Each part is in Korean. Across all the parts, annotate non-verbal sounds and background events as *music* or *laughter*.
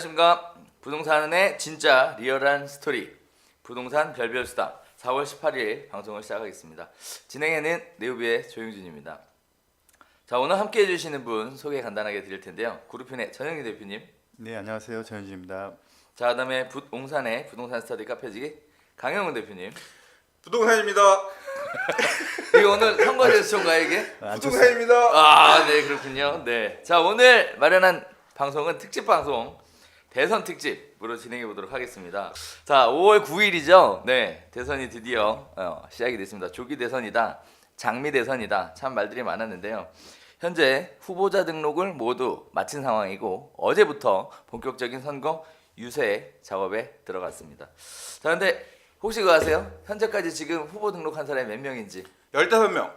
안녕하십니까. 부동산의 진짜 리얼한 스토리. 부동산 별별 수다. 4월 18일 방송을 시작하겠습니다. 진행에는 네오비의 조용준입니다. 자 오늘 함께 해주시는 분 소개 간단하게 드릴 텐데요. 그룹인의 전영기 대표님. 네 안녕하세요 전현진입니다. 자 그다음에 부동산의 부동산 스터디 카페지기 강영훈 대표님. 부동산입니다. *laughs* 이거 오늘 선거 제스처인가요 이게? 아, 부동산입니다. 아, 네, 그렇군요. 네. 자, 오늘 마련한 방송은 특집 방송 대선 특집으로 진행해 보도록 하겠습니다. 자, 5월 9일이죠. 네, 대선이 드디어 어, 시작이 됐습니다. 조기 대선이다, 장미 대선이다. 참 말들이 많았는데요. 현재 후보자 등록을 모두 마친 상황이고 어제부터 본격적인 선거 유세 작업에 들어갔습니다. 자, 근데 혹시 그거 아세요? 현재까지 지금 후보 등록한 사람이 몇 명인지 15명.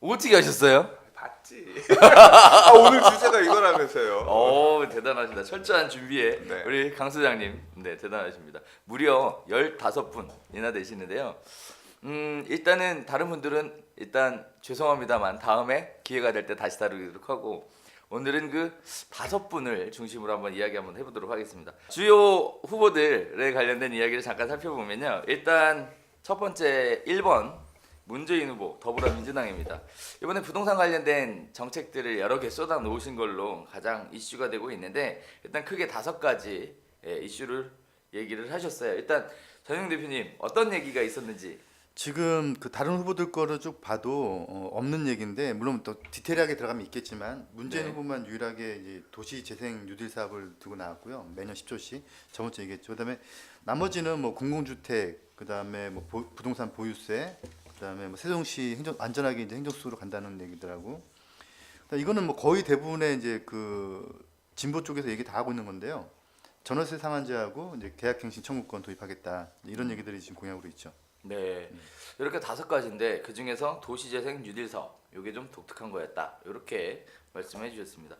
어떻게 하셨어요? 봤지. *laughs* 아, 오늘 주제가 이거라면서요. 오 대단하십니다. 철저한 준비에 네. 우리 강 소장님, 네 대단하십니다. 무려 15분이나 되시는데요. 음 일단은 다른 분들은 일단 죄송합니다만 다음에 기회가 될 때 다시 다루도록 하고 오늘은 그 다섯 분을 중심으로 한번 이야기 한번 해보도록 하겠습니다. 주요 후보들에 관련된 이야기를 잠깐 살펴보면요. 일단 첫 번째 1번 문재인 후보 더불어민주당입니다. 이번에 부동산 관련된 정책들을 여러 개 쏟아 놓으신 걸로 가장 이슈가 되고 있는데 일단 크게 다섯 가지 예, 이슈를 얘기를 하셨어요. 일단 전영 대표님 어떤 얘기가 있었는지 지금 그 다른 후보들 거를 쭉 봐도 어, 없는 얘기인데 물론 또 디테일하게 들어가면 있겠지만 문재인 네. 후보만 유일하게 이제 도시 재생 뉴딜 사업을 두고 나왔고요 매년 10조씩 저번 주에 얘기했죠. 그다음에 나머지는 뭐 공공주택 그다음에 뭐 보- 부동산 보유세 그다음에 뭐 세종시 행정 안전하게 이제 행정수로 간다는 얘기더라고. 그다음에 이거는 뭐 거의 대부분의 이제 그 진보 쪽에서 얘기 다 하고 있는 건데요. 전월세 상한제하고 이제 계약갱신 청구권 도입하겠다 이런 얘기들이 지금 공약으로 있죠. 네 이렇게 다섯 가지인데 그 중에서 도시재생 뉴딜 사업 요게 좀 독특한 거였다 이렇게 말씀해 주셨습니다.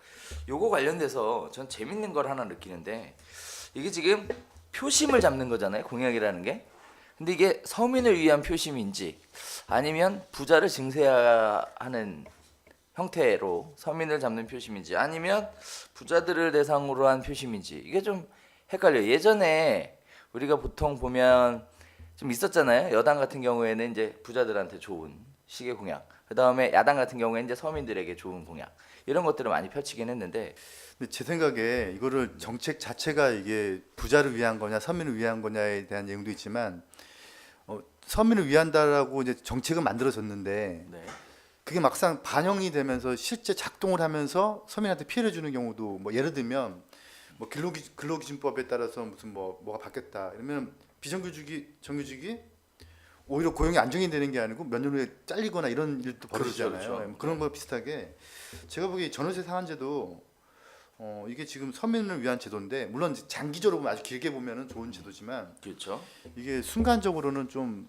요거 관련돼서 전 재밌는 걸 하나 느끼는데 이게 지금 표심을 잡는 거잖아요 공약이라는 게. 근데 이게 서민을 위한 표심인지 아니면 부자를 증세하는 형태로 서민을 잡는 표심인지 아니면 부자들을 대상으로 한 표심인지 이게 좀 헷갈려요. 예전에 우리가 보통 보면 좀 있었잖아요. 여당 같은 경우에는 이제 부자들한테 좋은 시계 공약. 그 다음에 야당 같은 경우에는 이제 서민들에게 좋은 공약. 이런 것들을 많이 펼치긴 했는데 근데 제 생각에 이거를 정책 자체가 이게 부자를 위한 거냐 서민을 위한 거냐에 대한 내용도 있지만 어, 서민을 위한다라고 이제 정책은 만들어졌는데 네. 그게 막상 반영이 되면서 실제 작동을 하면서 서민한테 피해를 주는 경우도 뭐 예를 들면 뭐 근로기, 근로기준법에 따라서 무슨 뭐 뭐가 바뀌었다 이러면 비정규직이 정규직이 오히려 고용이 안정이 되는 게 아니고 몇 년 후에 잘리거나 이런 일도 그렇죠, 벌어지잖아요. 그렇죠. 뭐 그런 거 비슷하게 제가 보기에 전월세 상한제도 어 이게 지금 서민을 위한 제도인데 물론 장기적으로 보면 아주 길게 보면은 좋은 제도지만 그렇죠. 이게 순간적으로는 좀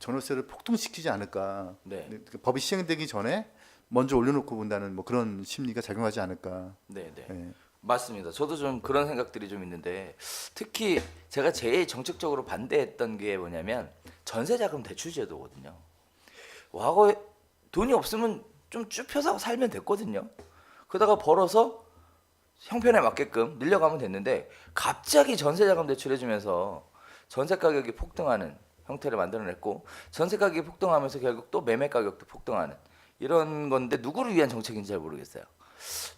전월세를 폭등시키지 않을까. 네. 그 법이 시행되기 전에 먼저 올려놓고 본다는 뭐 그런 심리가 작용하지 않을까. 네, 네. 예. 맞습니다. 저도 좀 그런 생각들이 좀 있는데 특히 제가 제일 정책적으로 반대했던 게 뭐냐면 전세자금 대출 제도거든요. 과거에 돈이 없으면 좀 쭈펴서 살면 됐거든요. 그러다가 벌어서 형편에 맞게끔 늘려가면 됐는데 갑자기 전세자금 대출해주면서 전세 가격이 폭등하는 형태를 만들어냈고 전세 가격이 폭등하면서 결국 또 매매 가격도 폭등하는 이런 건데 누구를 위한 정책인지 잘 모르겠어요.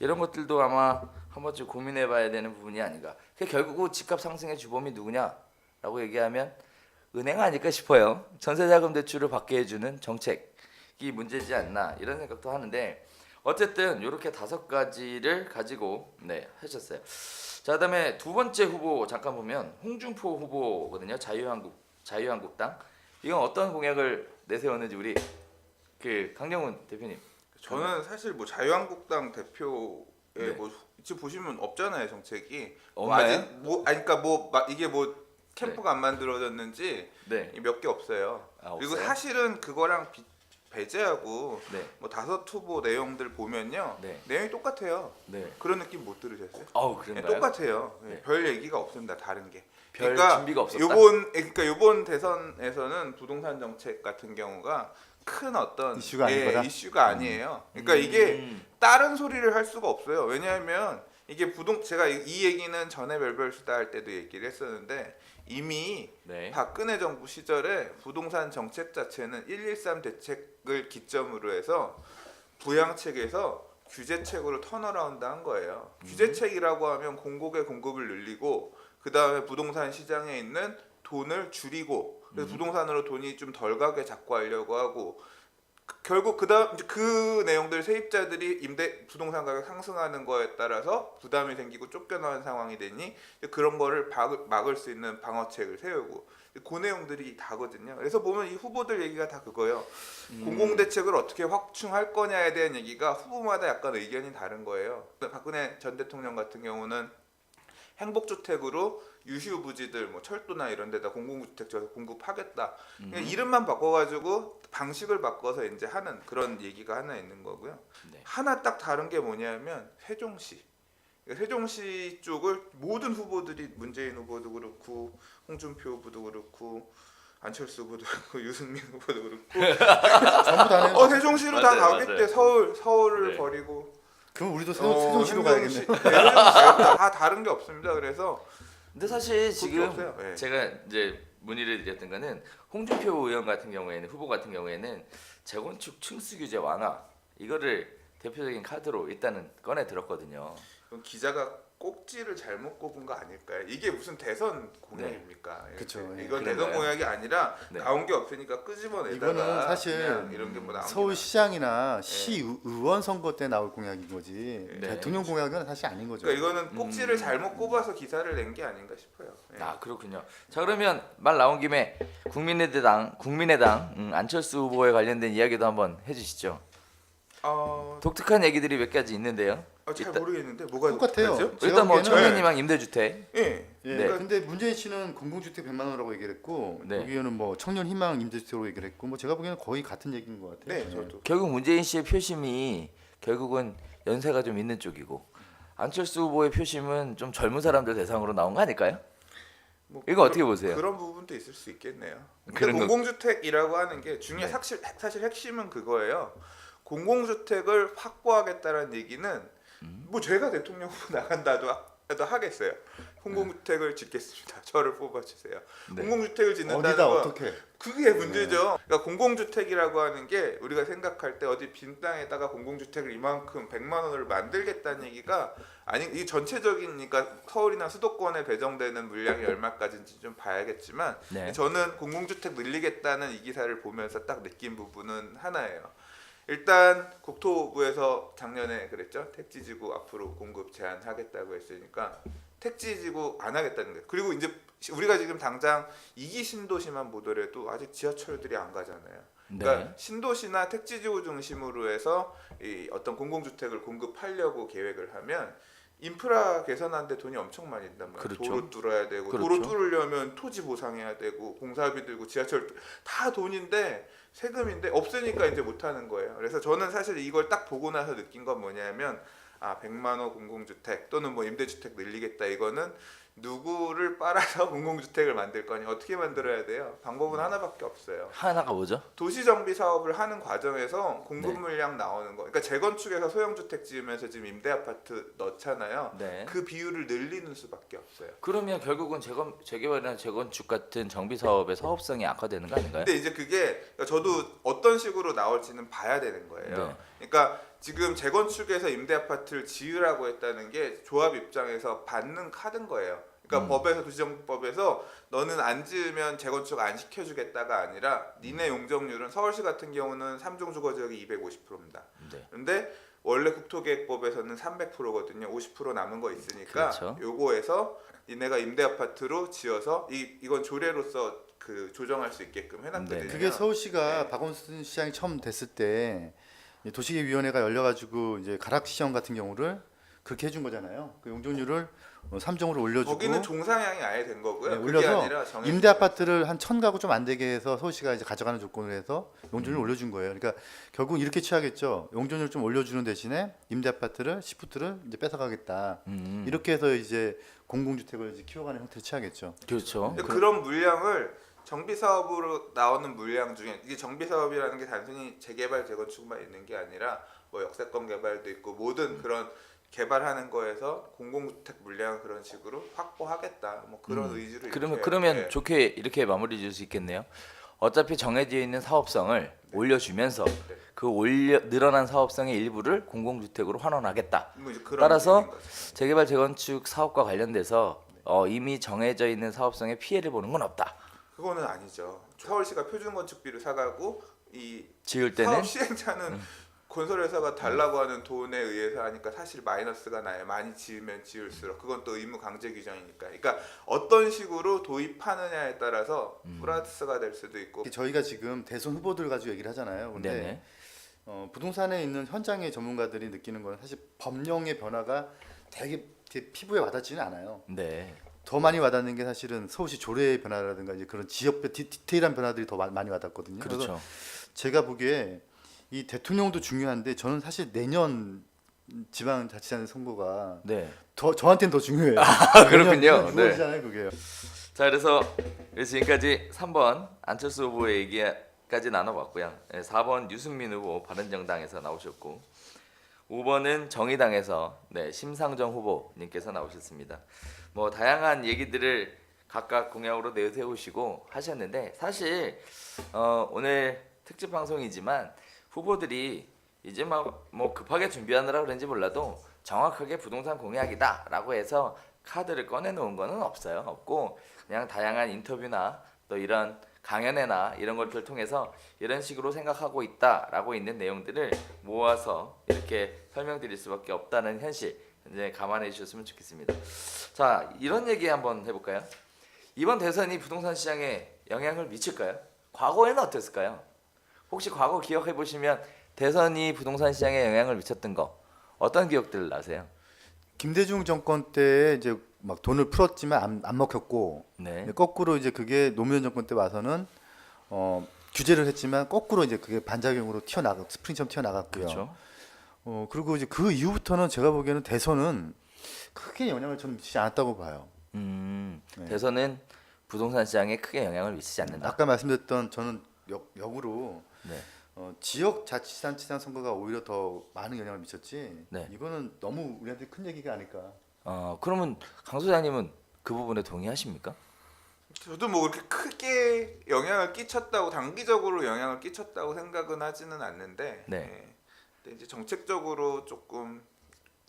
이런 것들도 아마 한 번쯤 고민해봐야 되는 부분이 아닌가. 그 결국 집값 상승의 주범이 누구냐라고 얘기하면 은행 아닐까 싶어요. 전세자금 대출을 받게 해주는 정책이 문제지 않나 이런 생각도 하는데 어쨌든 이렇게 다섯 가지를 가지고 네 하셨어요. 자 그다음에 두 번째 후보 잠깐 보면 홍준표 후보거든요. 자유한국 자유한국당 이건 어떤 공약을 내세웠는지 우리 그 강영훈 대표님. 저는 사실 뭐 자유한국당 대표의 네. 뭐 지금 보시면 없잖아요 정책이. 뭐 없나요? 아직 뭐 아니 그러니까 뭐 마- 이게 뭐 캠프가 안 만들어졌는지 네. 몇 개 없어요. 아, 그리고 없어요? 사실은 그거랑 비, 배제하고 네. 뭐 다섯 후보 내용들 보면요 네. 내용이 똑같아요. 네. 그런 느낌 못 들으셨어요? 아우 네, 그런가요? 똑같아요. 네, 네. 별 얘기가 없습니다. 다른 게. 별 준비가 없었다? 요번 그러니까 요번 대선에서는 부동산 정책 같은 경우가 큰 어떤 이슈가 아닌 예, 거다? 이슈가 아니에요. 그러니까 이게 음. 다른 소리를 할 수가 없어요. 왜냐하면 이게 부동 제가 이, 이 얘기는 전에 별별 수다 할 때도 얘기를 했었는데 이미 네. 박근혜 정부 시절에 부동산 정책 자체는 113 대책을 기점으로 해서 부양책에서 규제책으로 턴어라운드 한 거예요. 규제책이라고 하면 공급의 공급을 늘리고 그 다음에 부동산 시장에 있는 돈을 줄이고 그래서 부동산으로 돈이 좀 덜 가게 잡고 하려고 하고 그- 결국 그다음 그 내용들 세입자들이 임대 부동산 가격 상승하는 거에 따라서 부담이 생기고 쫓겨나는 상황이 되니 그런 거를 막을, 막을 수 있는 방어책을 세우고 그 내용들이 다거든요. 그래서 보면 이 후보들 얘기가 다 그거예요. 공공 대책을 어떻게 확충할 거냐에 대한 얘기가 후보마다 약간 의견이 다른 거예요. 박근혜 전 대통령 같은 경우는 행복주택으로 유휴 부지들 뭐 철도나 이런 데다 공공주택 저 공급하겠다. 그냥 이름만 바꿔가지고 방식을 바꿔서 이제 하는 그런 얘기가 하나 있는 거고요. 네. 하나 딱 다른 게 뭐냐면 세종시. 그러니까 세종시 쪽을 모든 후보들이 문재인 후보도 그렇고 홍준표 후보도 그렇고 안철수 후보도 그렇고 *laughs* 유승민 후보도 그렇고 전부 다는 어 세종시로 다 맞아요, 가겠대 맞아요. 서울 서울을 네. 버리고 그럼 우리도 세, 어, 세종시로 가야겠네. 네. 다 다른 게 없습니다. 그래서 근데 사실 지금 없어요. 네. 제가 이제 문의를 드렸던 거는 홍준표 의원 같은 경우에는 후보 같은 경우에는 재건축 층수 규제 완화 이거를 대표적인 카드로 일단은 꺼내 들었거든요. 그럼 기자가 꼭지를 잘못 꼽은 거 아닐까요? 이게 무슨 대선 공약입니까? 네. 그쵸. 예. 이건 그런가요? 대선 공약이 아니라 네. 나온 게 없으니까 끄집어내다가 이거는 사실 그냥 이런 게뭐 나온 게 서울시장이나 시의원 선거 때 나올 공약인 거지 네. 대통령 공약은 사실 아닌 거죠. 그러니까 이거는 꼭지를 음. 잘못 꼽아서 기사를 낸 게 아닌가 싶어요. 예. 아 그렇군요. 자 그러면 말 나온 김에 국민의당 국민의당 음, 안철수 후보에 관련된 이야기도 한번 해주시죠. 어, 독특한 얘기들이 몇 가지 있는데요. 아, 잘 일단- 모르겠는데 뭐가 똑같아요. 일단 뭐 보기에는- 청년희망 임대주택. 예. 예. 네. 근데 문재인 씨는 공공주택 100만 원이라고 얘기를 했고 네. 여기에는 뭐 청년 희망 임대주택으로 얘기를 했고 뭐 제가 보기에는 거의 같은 얘기인 것 같아요. 네, 예. 저도. 결국 문재인 씨의 표심이 결국은 연세가 좀 있는 쪽이고 안철수 후보의 표심은 좀 젊은 사람들 대상으로 나온 거 아닐까요? 뭐 이거 그런- 어떻게 보세요? 그런 부분도 있을 수 있겠네요. 근데 그런 거- 공공주택이라고 하는 게 중요한 네. 사실 사실 핵심은 그거예요. 공공주택을 확보하겠다는 얘기는 음. 뭐 제가 대통령 후보 나간다도 하- 해도 하겠어요. 공공주택을 짓겠습니다. 저를 뽑아주세요. 네. 공공주택을 짓는다는 어디다 건 어떻게? 그게 문제죠. 그러니까 공공주택이라고 하는 게 우리가 생각할 때 어디 빈 땅에다가 공공주택을 이만큼 100만 원을 만들겠다는 얘기가 아니 이 전체적인 그러니까 서울이나 수도권에 배정되는 물량이 얼마까지인지 좀 봐야겠지만 네. 저는 공공주택 늘리겠다는 이 기사를 보면서 딱 느낀 부분은 하나예요. 일단 국토부에서 작년에 그랬죠. 택지지구 앞으로 공급 제한하겠다고 했으니까 택지지구 안 하겠다는 거예요. 그리고 이제 우리가 지금 당장 이기 신도시만 보더라도 아직 지하철들이 안 가잖아요. 그러니까 네. 신도시나 택지지구 중심으로 해서 이 어떤 공공주택을 공급하려고 계획을 하면 인프라 개선하는데 돈이 엄청 많이 든단 말이에요. 그렇죠. 도로 뚫어야 되고 그렇죠. 도로 뚫으려면 토지 보상해야 되고 공사비 들고 지하철 다 돈인데 세금인데 없으니까 이제 못 하는 거예요. 그래서 저는 사실 이걸 딱 보고 나서 느낀 건 뭐냐면 아 100만 원 공공주택 또는 뭐 임대주택 늘리겠다 이거는 누구를 빨아서 *laughs* 공공주택을 만들 거냐 어떻게 만들어야 돼요? 방법은 하나밖에 없어요. 하나가 뭐죠? 도시 정비 사업을 하는 과정에서 공급 네. 물량 나오는 거. 그러니까 재건축에서 소형 주택 지으면서 지금 임대 아파트 넣잖아요. 네. 그 비율을 늘리는 수밖에 없어요. 그러면 결국은 재건 재개발이나 재건축 같은 정비 사업의 사업성이 악화되는 거 아닌가요? 근데 이제 그게 저도 어떤 식으로 나올지는 봐야 되는 거예요. 네. 그러니까 지금 재건축에서 임대 아파트를 지으라고 했다는 게 조합 입장에서 받는 카드인 거예요. 그러니까 음. 법에서 도시정비법에서 너는 안 지으면 재건축 안 시켜주겠다가 아니라 니네 용적률은 서울시 같은 경우는 삼중 주거 지역이 250%입니다. 네. 근데 원래 국토계획법에서는 300%거든요. 50% 남은 거 있으니까 그렇죠. 요거에서 니네가 임대 아파트로 지어서 이 이건 조례로서 그 조정할 수 있게끔 해놨거든요. 네. 그게 서울시가 네. 박원순 시장이 처음 됐을 때이 도시계획위원회가 열려가지고 이제 가락시형 같은 경우를 그렇게 해준 거잖아요. 그 용적률을 어, 3정으로 올려주고 거기는 종상향이 아예 된 거고요. 네, 올려서 임대 아파트를 한 천 가구 좀 안 되게 해서 서울시가 이제 가져가는 조건을 해서 용적률을 올려준 거예요. 그러니까 결국 이렇게 취하겠죠. 용적률 좀 올려주는 대신에 임대 아파트를 시프트를 이제 뺏어가겠다. 음. 이렇게 해서 이제 공공주택을 이제 키워가는 형태를 취하겠죠. 그렇죠. 근데 그런 물량을 정비 사업으로 나오는 물량 중에 이게 정비 사업이라는 게 단순히 재개발 재건축만 있는 게 아니라 뭐 역세권 개발도 있고 모든 그런 개발하는 거에서 공공주택 물량을 그런 식으로 확보하겠다. 뭐 그런 의지로 음. 그러면 이렇게, 그러면 예. 좋게 이렇게 마무리 지을 수 있겠네요. 어차피 정해져 있는 사업성을 올려주면서 그 올려 늘어난 사업성의 일부를 공공주택으로 환원하겠다. 뭐 따라서. 재개발 재건축 사업과 관련돼서 어, 이미 정해져 있는 사업성에 피해를 보는 건 없다. 그거는 아니죠. 서울시가 표준 건축비를 사가고 이 지을 때는 음. 사업 시행자는 건설회사가 달라고 하는 돈에 의해서 하니까 사실 마이너스가 나요. 많이 지으면 지을수록 그건 또 의무 강제 규정이니까. 그러니까 어떤 식으로 도입하느냐에 따라서 음. 플러스가 될 수도 있고 저희가 지금 대선 후보들 가지고 얘기를 하잖아요. 근데 네네. 어, 부동산에 있는 현장의 전문가들이 느끼는 건 사실 법령의 변화가 되게, 되게 피부에 와닿지는 않아요. 네. 더 많이 와닿는 게 사실은 서울시 조례의 변화라든가 이제 그런 지역별 디, 디테일한 변화들이 더 마- 많이 와닿거든요. 그렇죠. 제가 보기에 이 대통령도 중요한데 저는 사실 내년 지방자치단체 선거가 네. 더 저한테는 더 중요해요. 아, *laughs* 그렇군요. 네. 그게. 자 그래서 지금까지 3번 안철수 후보의 얘기까지 나눠봤고요. 네, 4번 유승민 후보 바른정당에서 나오셨고 5번은 정의당에서 네, 심상정 후보님께서 나오셨습니다. 뭐 다양한 얘기들을 각각 공약으로 내세우시고 하셨는데 사실 어, 오늘 특집 방송이지만 후보들이 이제 막 뭐 급하게 준비하느라 그런지 몰라도 정확하게 부동산 공약이다라고 해서 카드를 꺼내 놓은 거는 없어요. 없고 그냥 다양한 인터뷰나 또 이런 강연회나 이런 것들을 통해서 이런 식으로 생각하고 있다라고 있는 내용들을 모아서 이렇게 설명드릴 수밖에 없다는 현실 이제 감안해 주셨으면 좋겠습니다. 자 이런 얘기 한번 해볼까요? 이번 대선이 부동산 시장에 영향을 미칠까요? 과거에는 어땠을까요? 혹시 과거 기억해 보시면 대선이 부동산 시장에 영향을 미쳤던 거 어떤 기억들 나세요? 김대중 정권 때 이제 막 돈을 풀었지만 안, 안 먹혔고 네. 거꾸로 이제 그게 노무현 정권 때 와서는 어, 규제를 했지만 거꾸로 이제 그게 반작용으로 튀어나가 스프링처럼 튀어나갔고요. 그렇죠. 어 그리고 이제 그 이후부터는 제가 보기에는 대선은 크게 영향을 저는 미치지 않았다고 봐요. 음, 네. 대선은 부동산 시장에 크게 영향을 미치지 않는다. 아까 말씀드렸던 저는 역, 역으로 네. 어, 지역 자치단체장 선거가 오히려 더 많은 영향을 미쳤지. 네. 이거는 너무 우리한테 큰 얘기가 아닐까. 어, 그러면 강 소장님은 그 부분에 동의하십니까? 저도 뭐 그렇게 크게 영향을 끼쳤다고 단기적으로 영향을 끼쳤다고 생각은 하지는 않는데 네. 예. 근데 이제 정책적으로 조금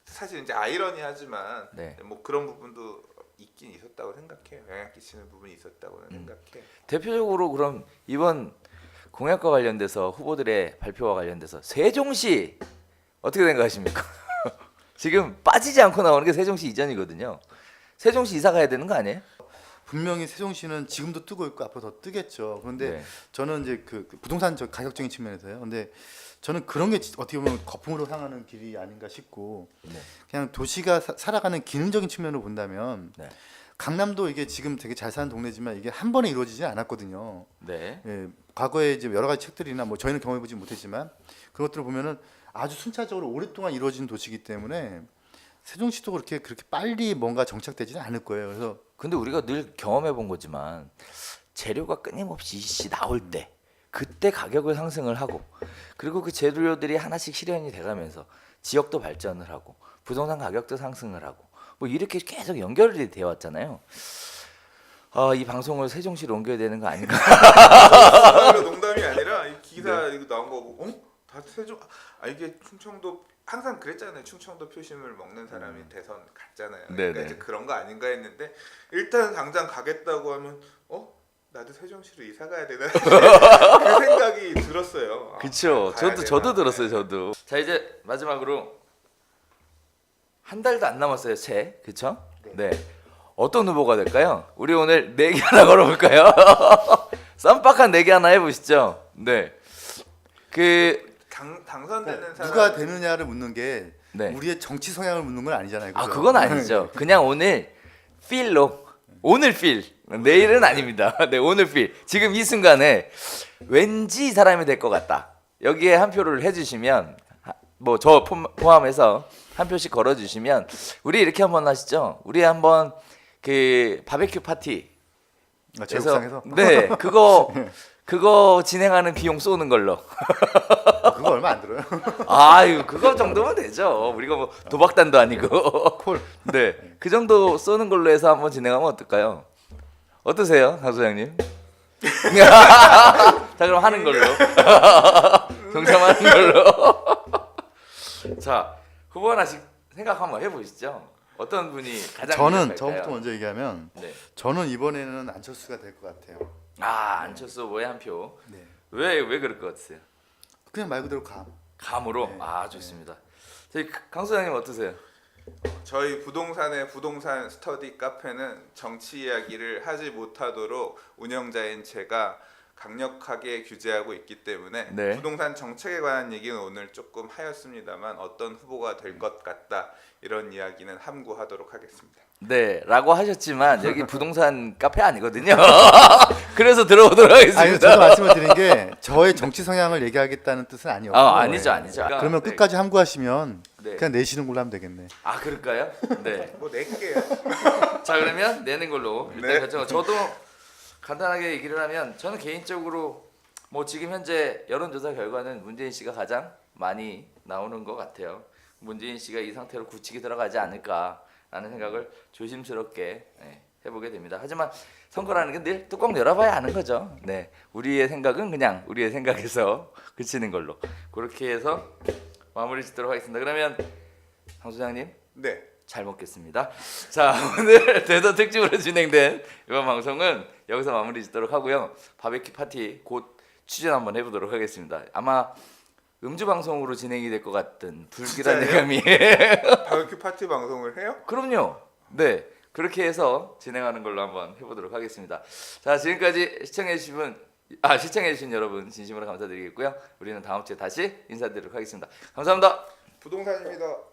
사실 이제 아이러니하지만 네. 뭐 그런 부분도 있긴 있었다고 생각해요. 영향 끼치는 부분이 있었다고는 음. 생각해. 대표적으로 그럼 이번 공약과 관련돼서 후보들의 발표와 관련돼서 세종시 어떻게 생각하십니까? 지금 빠지지 않고 나오는 게 세종시 이전이거든요. 세종시 이사 가야 되는 거 아니에요? 분명히 세종시는 지금도 뜨고 있고 앞으로 더 뜨겠죠. 그런데 네. 저는 이제 그, 그 부동산 저 가격적인 측면에서요. 근데 저는 그런 게 지- 어떻게 보면 거품으로 향하는 길이 아닌가 싶고 네. 그냥 도시가 사- 살아가는 기능적인 측면으로 본다면 네. 강남도 이게 지금 되게 잘 사는 동네지만 이게 한 번에 이루어지지 않았거든요. 네. 예, 과거에 이제 여러 가지 책들이나 뭐 저희는 경험해보지 못했지만 그런 것들을 보면은 아주 순차적으로 오랫동안 이루어진 도시이기 때문에 세종시도 그렇게 그렇게 빨리 뭔가 정착되지는 않을 거예요. 그래서 근데 우리가 늘 경험해 본 거지만 재료가 끊임없이 씨 나올 때 그때 가격을 상승을 하고 그리고 그 재료들이 하나씩 실현이 돼가면서 지역도 발전을 하고 부동산 가격도 상승을 하고 뭐 이렇게 계속 연결이 되어 왔잖아요. 아, 이 방송을 세종시로 옮겨야 되는 거 아닌가? *laughs* 농담이 아니라 이 기사 네. 이거 나온 거 보고 어? 다 세종 아 이게 충청도 항상 그랬잖아요. 충청도 표심을 먹는 사람이 대선 갔잖아요. 그러니까 음. 네네. 이제 그런 거 아닌가 했는데 일단 당장 가겠다고 하면 어? 나도 세종시로 이사 가야 되나? *laughs* 그 생각이 들었어요. 아, 그렇죠. 가야 저도 되나? 저도 들었어요. 네. 저도. 자 이제 마지막으로 한 달도 안 남았어요. 채 그렇죠? 네. 어떤 후보가 될까요? 우리 오늘 내기 하나 걸어볼까요? *laughs* 쌈박한 내기 하나 해보시죠. 네. 그 당 당선되는 사람 누가 되느냐를 묻는 게 네. 우리의 정치 성향을 묻는 건 아니잖아요. 아 그죠? 그건 아니죠. *laughs* 그냥 오늘 필로 오늘 필 내일은 아닙니다. *laughs* 네 오늘 필 지금 이 순간에 왠지 이 사람이 될 것 같다. 여기에 한 표를 해주시면 뭐 저 포함해서 한 표씩 걸어주시면 우리 이렇게 한번 하시죠. 우리 한번 그 바베큐 파티 아, 제국상에서 네 그거 *laughs* 그거 진행하는 비용 쏘는 걸로 아, 그거 얼마 안 들어요. *laughs* 아유 그거 정도면 되죠. 우리가 뭐 도박단도 아니고. 콜. 네, 그 정도 쏘는 걸로 해서 한번 진행하면 어떨까요? 어떠세요, 강 소장님? *laughs* 자 그럼 하는 걸로. *laughs* 동참하는 걸로. 자 후보 하나씩 생각 한번 해보시죠. 어떤 분이 가장 저는? 저부터 먼저 얘기하면 네. 저는 이번에는 안철수가 될 것 같아요. 아 안철수 뭐에 한 표. 네. 왜 왜 그럴 것 같으세요? 그냥 말 그대로 감. 감으로. 네, 아 좋습니다. 저희 강 소장님 어떠세요? 저희 부동산의 부동산 스터디 카페는 정치 이야기를 하지 못하도록 운영자인 제가 강력하게 규제하고 있기 때문에 네. 부동산 정책에 관한 얘기는 오늘 조금 하였습니다만 어떤 후보가 될 것 같다 이런 이야기는 함구하도록 하겠습니다. 네, 라고 하셨지만 *laughs* 여기 부동산 카페 아니거든요. *laughs* 그래서 들어오도록 하겠습니다. 아니 저도 말씀을 드린 게 저의 정치 성향을 얘기하겠다는 뜻은 아니었고. 아, 아니죠, 아니죠. 그러면 네. 끝까지 함구하시면 네. 그냥 내시는 걸로 하면 되겠네. 아, 그럴까요? 네. 뭐 낼게요. *laughs* 자, 그러면 내는 걸로 일단 네. 결정. 저도 간단하게 얘기를 하면 저는 개인적으로 뭐 지금 현재 여론조사 결과는 문재인 씨가 가장 많이 나오는 것 같아요. 문재인 씨가 이 상태로 굳히게 들어가지 않을까라는 생각을 조심스럽게 네, 해보게 됩니다. 하지만 선거라는 게 늘 뚜껑 열어봐야 아는 거죠. 네, 우리의 생각은 그냥 우리의 생각에서 *laughs* 그치는 걸로 그렇게 해서 마무리 짓도록 하겠습니다. 그러면 강 소장님 네. 잘 먹겠습니다. 자 *laughs* 오늘 대선 특집으로 진행된 이번 방송은 여기서 마무리 짓도록 하고요. 바베큐 파티 곧 추진 한번 해보도록 하겠습니다. 아마 음주 방송으로 진행이 될 것 같은 불길한? 예감이. *laughs* 바베큐 파티 방송을 해요? 그럼요. 네 그렇게 해서 진행하는 걸로 한번 해보도록 하겠습니다. 자 지금까지 시청해 주신 분, 아 시청해 주신 여러분 진심으로 감사드리겠고요. 우리는 다음 주에 다시 인사드리도록 하겠습니다. 감사합니다. 부동산입니다.